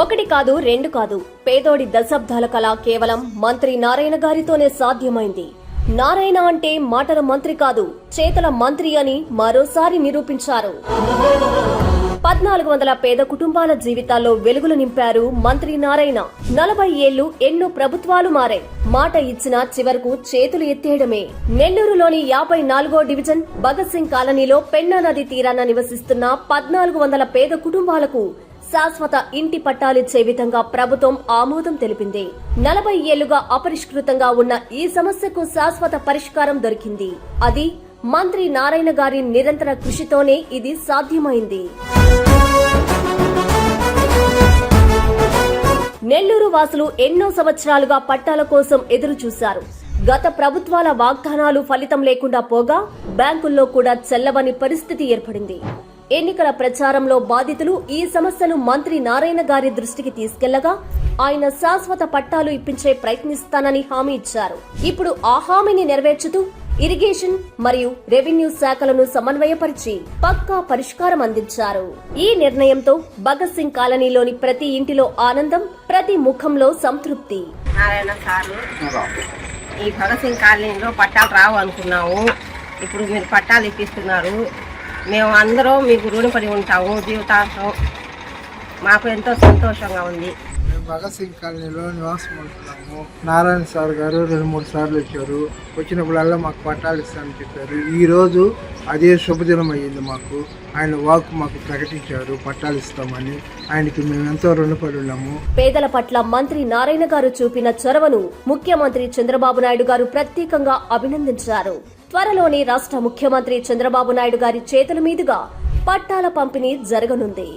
ఒకటి కాదు రెండు కాదు. పేదోడి దశాబ్దాల కళ కేవలం మంత్రి నారాయణ గారితోనే సాధ్యమైంది. నారాయణ అంటే మాటల మంత్రి కాదు చేతల మంత్రి అని మరోసారి నిరూపించారు. పద్నాలుగు వందల పేద కుటుంబాల జీవితాల్లో వెలుగులు నింపారు మంత్రి నారాయణ. నలభై ఏళ్ళు ఎన్నో ప్రభుత్వాలు మారాయి. మాట ఇచ్చిన చివరకు చేతులు ఎత్తేయడమే. నెల్లూరులోని యాభై నాలుగో డివిజన్ భగత్ సింగ్ కాలనీలో పెన్నా నది తీరాన నివసిస్తున్న పద్నాలుగు వందల పేద కుటుంబాలకు శాశ్వత ఇంటి పట్టాలిచ్చే విధంగా ప్రభుత్వం ఆమోదం తెలిపింది. నలభై ఏళ్ళుగా అపరిష్కృతంగా ఉన్న ఈ సమస్యకు శాశ్వత పరిష్కారం దొరికింది. అది మంత్రి నారాయణ గారి నిరంతర కృషితోనే ఇది సాధ్యమైంది. నెల్లూరు వాసులు ఎన్నో సంవత్సరాలుగా పట్టాల కోసం ఎదురు చూశారు. గత ప్రభుత్వాల వాగ్దానాలు ఫలితం లేకుండా పోగా బ్యాంకుల్లో కూడా చెల్లవని పరిస్థితి ఏర్పడింది. ఎన్నికల ప్రచారంలో బాధితులు ఈ సమస్యను మంత్రి నారాయణ గారి దృష్టికి తీసుకెళ్ళగా ఆయన శాశ్వత పట్టాలు ఇప్పించే ప్రయత్నిస్తానని హామీ ఇచ్చారు. ఇప్పుడు ఆ హామీని నెరవేర్చుతూ ఇరిగేషన్ మరియు రెవెన్యూ శాఖలను సమన్వయపరిచి పక్కా పరిష్కారం అందించారు. ఈ నిర్ణయంతో భగత్ సింగ్ కాలనీలోని ప్రతి ఇంటిలో ఆనందం ప్రతి ముఖంలో సంతృప్తి. నారాయణ సారు ఈ భగత్ సింగ్ కాలనీలో పట్టాలు రావు అనుకున్నాము. ఇప్పుడు మీరు పట్టాలు ఇప్పిస్తున్నారు. మేము అందరం మీకు రుణపడి ఉంటాము జీవితాంతం. మాకు ఎంతో సంతోషంగా ఉంది. మేము భగత్ సింగ్ కాలనీలో నివాసం ఉంటున్నాము. నారాయణ సార్ గారు రెండు మూడు సార్లు వచ్చారు. వచ్చినప్పుడల్లా మాకు పట్టాలు ఇస్తామని చెప్పారు. ఈ రోజు అదే శుభదినం అయ్యింది మాకు. ఆయన వాక్ మాకు ప్రకటించారు పట్టాలు ఇస్తామని. ఆయనకి మేము ఎంతో రుణపడి ఉన్నాము పేదల పట్ల మంత్రి నారాయణ గారు చూపిన చొరవను ముఖ్యమంత్రి చంద్రబాబు నాయుడు గారు ప్రత్యేకంగా అభినందించారు. త్వరలోనే రాష్ట్ర ముఖ్యమంత్రి చంద్రబాబు నాయుడు గారి చేతుల మీదుగా పట్టాల పంపిణీ జరగనుంది.